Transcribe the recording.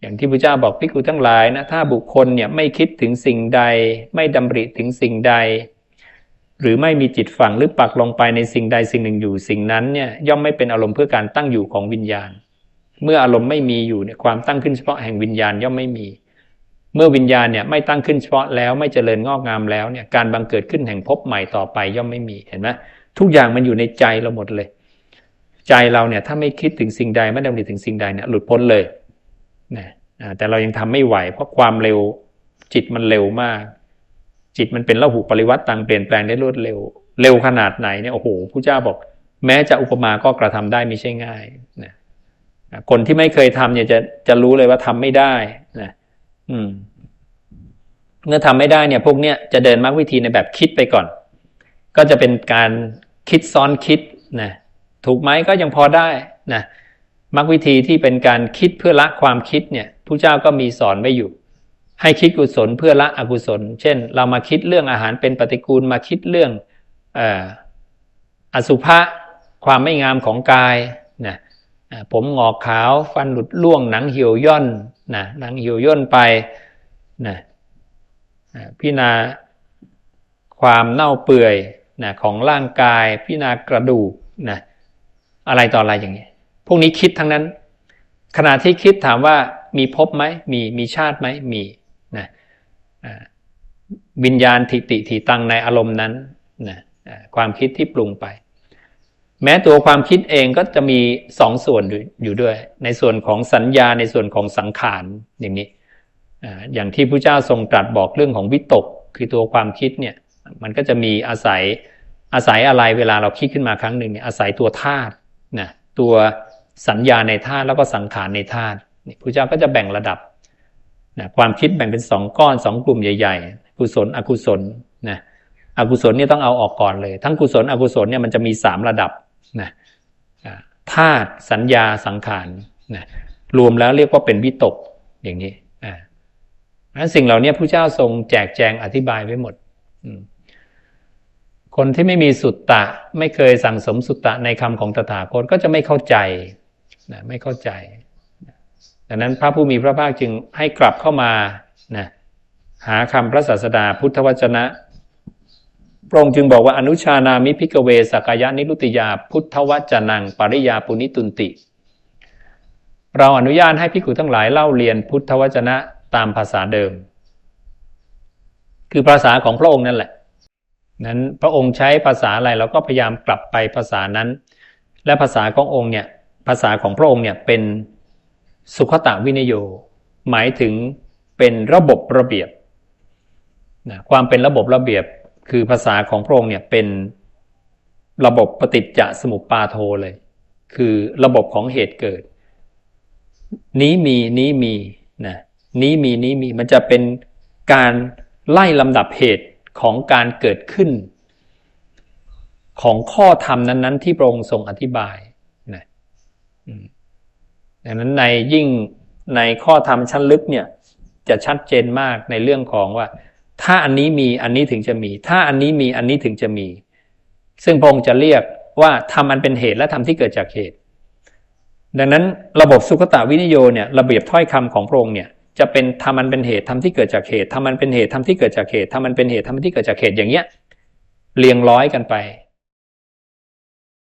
อย่างที่พระเจ้าบอกพิกุทั้งหลายนะ ถ้าบุคคลเนี่ยไม่คิดถึงสิ่งใด ไม่ดำริถึงสิ่งใด หรือไม่มีจิตฝังหรือปักลงไปในสิ่งใดสิ่งหนึ่งอยู่ สิ่งนั้นเนี่ยย่อมไม่เป็นอารมณ์เพื่อการตั้งอยู่ของวิญญาณ เมื่ออารมณ์ไม่มีอยู่เนี่ยความตั้งขึ้นเฉพาะแห่งวิญญาณย่อมไม่มี เมื่อวิญญาณเนี่ยไม่ตั้งขึ้นเฉพาะแล้วไม่เจริญงอกงามแล้วเนี่ยการบังเกิดขึ้นแห่งภพใหม่ต่อไปย่อมไม่มีเห็นไหมทุกอย่างมันอยู่ในใจเราหมดเลย ใจเราเนี่ยถ้าไม่คิดถึงสิ่งใดไม่ดำริถึงสิ่งใดเนี่ยหลุดพ้นเลย นะแต่เรายังทำไม่ไหว เพราะความเร็วจิตมันเร็วมาก จิตมันเป็นละหุปริวัติต่างเปลี่ยนแปลงได้รวดเร็ว เร็วขนาดไหนเนี่ยโอ้โหผู้เจ้าบอก แม้จะอุปมาก็กระทำได้ไม่ใช่ง่ายนะคนที่ไม่เคยทำเนี่ยจะจะรู้เลยว่าทำไม่ได้นะอืมเมื่อทำไม่ได้เนี่ย พวกเนี้ยจะเดินมรรควิธีในแบบคิดไปก่อน ก็จะเป็นการคิดซ้อนคิดนะถูกไหมก็ยังพอได้นะ มรรควิธีที่เป็นการคิดเพื่อละความคิดเนี่ยผู้เจ้าก็มีสอนไว้อยู่ ให้คิดกุศลเพื่อละอกุศล เช่น เรามาคิดเรื่องอาหารเป็นปฏิกูลมาคิดเรื่องอสุภะความไม่งามของกายนะผมงอกขาวฟันหลุดล่วงหนังเหี่ยวย่นนะหนังเหี่ยวย่นไปนะพินาความเน่าเปื่อยนะของร่างกายพินากระดูกนะอะไรต่ออะไรอย่างนี้ พวกนี้คิดทั้งนั้น ขณะที่คิดถามว่ามีพบไหมมีมีชาติไหมมีนะวิญญาณทิติทิตังในอารมณ์นั้นนะความคิดที่ปรุงไป แม้ตัวความคิดเองก็จะมีสองส่วนอยู่ด้วย ในส่วนของสัญญาในส่วนของสังขารอย่างนี้อย่างที่พระเจ้าทรงตรัสบอกเรื่องของวิตก คือตัวความคิดเนี่ยมันก็จะมีอาศัยอาศัยอะไรเวลาเราคิดขึ้นมาครั้งหนึ่งเนี่ยอาศัยตัวธาตุนะตัว สัญญาในธาตุแล้วก็สังขารในธาตุพระเจ้าก็จะแบ่งระดับนะความคิดแบ่งเป็นสองก้อนสองกลุ่มใหญ่ๆ กุศลอกุศลนะอกุศลเนี่ยต้องเอาออกก่อนเลย ทั้งกุศลอกุศลเนี่ยมันจะมีสามระดับนะธาตุสัญญาสังขารนะรวมแล้วเรียกว่าเป็นวิตกอย่างนี้อ่าสิ่งเหล่านี้พระเจ้าทรงแจกแจงอธิบายไว้หมด คนที่ไม่มีสุตตะ ไม่เคยสั่งสมสุตตะในคำของตถาคตก็จะไม่เข้าใจ นะไม่เข้าใจดังนั้นพระผู้มีพระภาคจึงให้กลับเข้ามานะหาคำพระศาสดาพุทธวจนะพระองค์จึงบอกว่าอนุชานามิพิกเวสกายานิรุติยาพุทธวจนังปริยาปุณิตุนติ เราอนุญาตให้พิกุทั้งหลายเล่าเรียนพุทธวจนะตามภาษาเดิม คือภาษาของพระองค์นั่นแหละ นั้นพระองค์ใช้ภาษาอะไรเราก็พยายามกลับไปภาษานั้น และภาษาขององค์เนี่ย ภาษาของพระองค์เนี่ยเป็นสุขตะวินโย หมายถึงเป็นระบบระเบียบนะความเป็นระบบระเบียบคือภาษาของพระองค์เนี่ยเป็นระบบปฏิจจสมุปปาโทเลย คือระบบของเหตุเกิด นี้มีนี้มีนะนี้มีนี้มีมันจะเป็นการไล่ลำดับเหตุของการเกิดขึ้น ของข้อธรรมนั้น ๆ ที่พระองค์ทรงอธิบาย ดังนั้นในยิ่งในข้อธรรมชั้นลึกเนี่ย จะชัดเจนมากในเรื่องของว่า ถ้าอันนี้มีอันนี้ถึงจะมี ถ้าอันนี้มีอันนี้ถึงจะมี ซึ่งพระองค์จะเรียกว่าทำมันเป็นเหตุและทำที่เกิดจากเหตุ ดังนั้นระบบสุขตาวินิโยเนี่ยระเบียบถ้อยคำของพระองค์เนี่ยจะเป็นทำมันเป็นเหตุทำที่เกิดจากเหตุทำมันเป็นเหตุทำที่เกิดจากเหตุทำมันเป็นเหตุทำที่เกิดจากเหตุอย่างเงี้ยเรียงร้อยกันไป